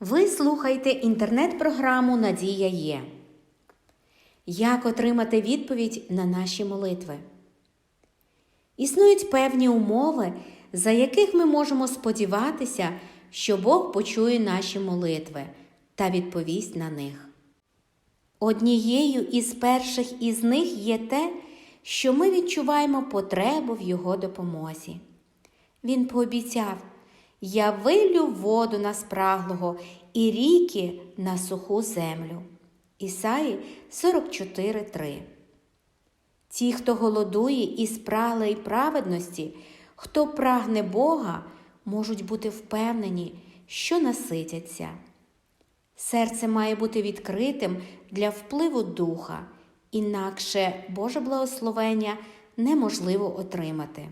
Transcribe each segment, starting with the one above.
Ви слухаєте інтернет-програму Надія Є. Як отримати відповідь на наші молитви? Існують певні умови, за яких ми можемо сподіватися, що Бог почує наші молитви та відповість на них. Однією із перших із них є те, що ми відчуваємо потребу в Його допомозі. Він пообіцяв: Я вилю воду на спраглого і ріки на суху землю. Ісаї 44.3 Ті, хто голодує і спраглий праведності, хто прагне Бога, можуть бути впевнені, що наситяться. Серце має бути відкритим для впливу духа, інакше Боже благословення неможливо отримати.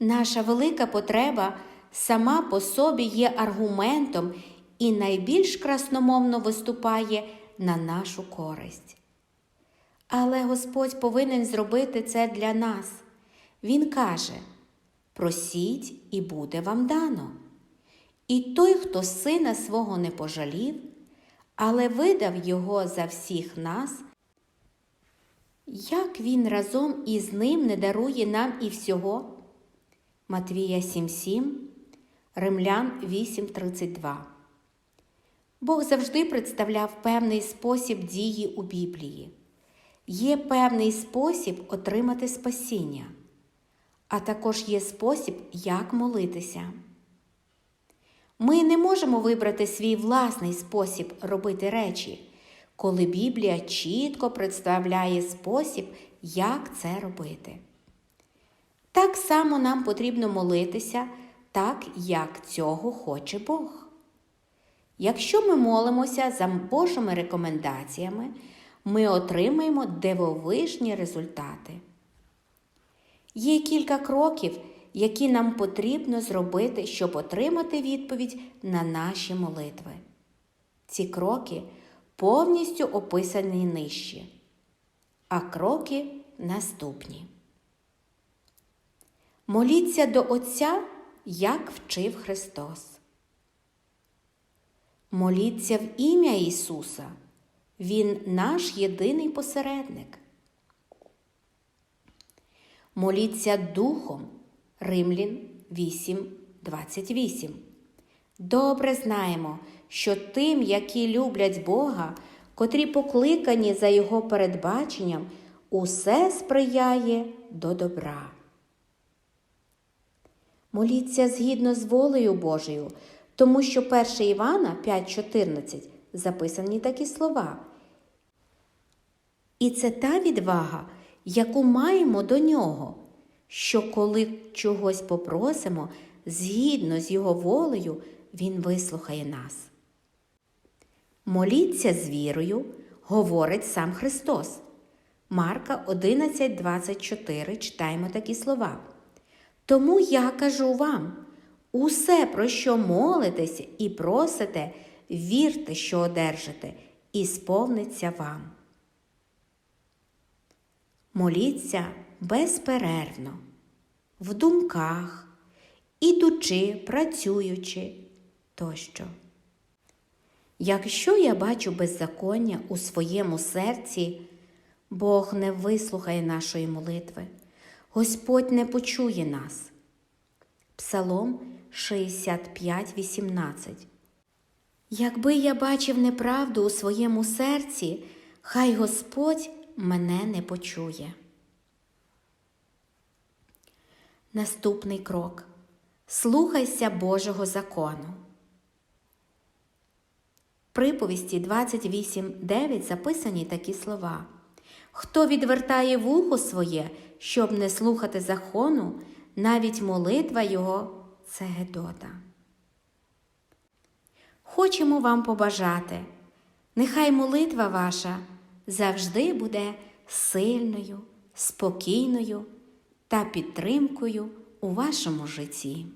Наша велика потреба сама по собі є аргументом і найбільш красномовно виступає на нашу користь. Але Господь повинен зробити це для нас. Він каже: просіть, і буде вам дано. І той, хто сина свого не пожалів, але видав його за всіх нас, як він разом із ним не дарує нам і всього? Матвія 7,7, Римлян 8,32. Бог завжди представляв певний спосіб дії у Біблії. Є певний спосіб отримати спасіння, а також є спосіб, як молитися. Ми не можемо вибрати свій власний спосіб робити речі, коли Біблія чітко представляє спосіб, як це робити. Так само нам потрібно молитися, так як цього хоче Бог. Якщо ми молимося за Божими рекомендаціями, ми отримаємо дивовижні результати. Є кілька кроків, які нам потрібно зробити, щоб отримати відповідь на наші молитви. Ці кроки повністю описані нижче, а кроки наступні. Моліться до Отця, як вчив Христос. Моліться в ім'я Ісуса. Він наш єдиний посередник. Моліться Духом. Римлян 8.28. Добре знаємо, що тим, які люблять Бога, котрі покликані за Його передбаченням, усе сприяє до добра. Моліться згідно з волею Божою, тому що 1 Івана 5.14 записані такі слова. І це та відвага, яку маємо до нього, що коли чогось попросимо, згідно з Його волею, Він вислухає нас. Моліться з вірою, говорить сам Христос. Марка 11.24 читаємо такі слова. Тому я кажу вам, усе, про що молитеся і просите, вірте, що одержите, і сповниться вам. Моліться безперервно, в думках, ідучи, працюючи тощо. Якщо я бачу беззаконня у своєму серці, Бог не вислухає нашої молитви, Господь не почує нас. Псалом 65, 18 Якби я бачив неправду у своєму серці, хай Господь мене не почує. Наступний крок. Слухайся Божого закону. Приповісті 28.9 записані такі слова. Хто відвертає вухо своє, щоб не слухати закону, навіть молитва його це Гедота. Хочемо вам побажати, нехай молитва ваша завжди буде сильною, спокійною та підтримкою у вашому житті.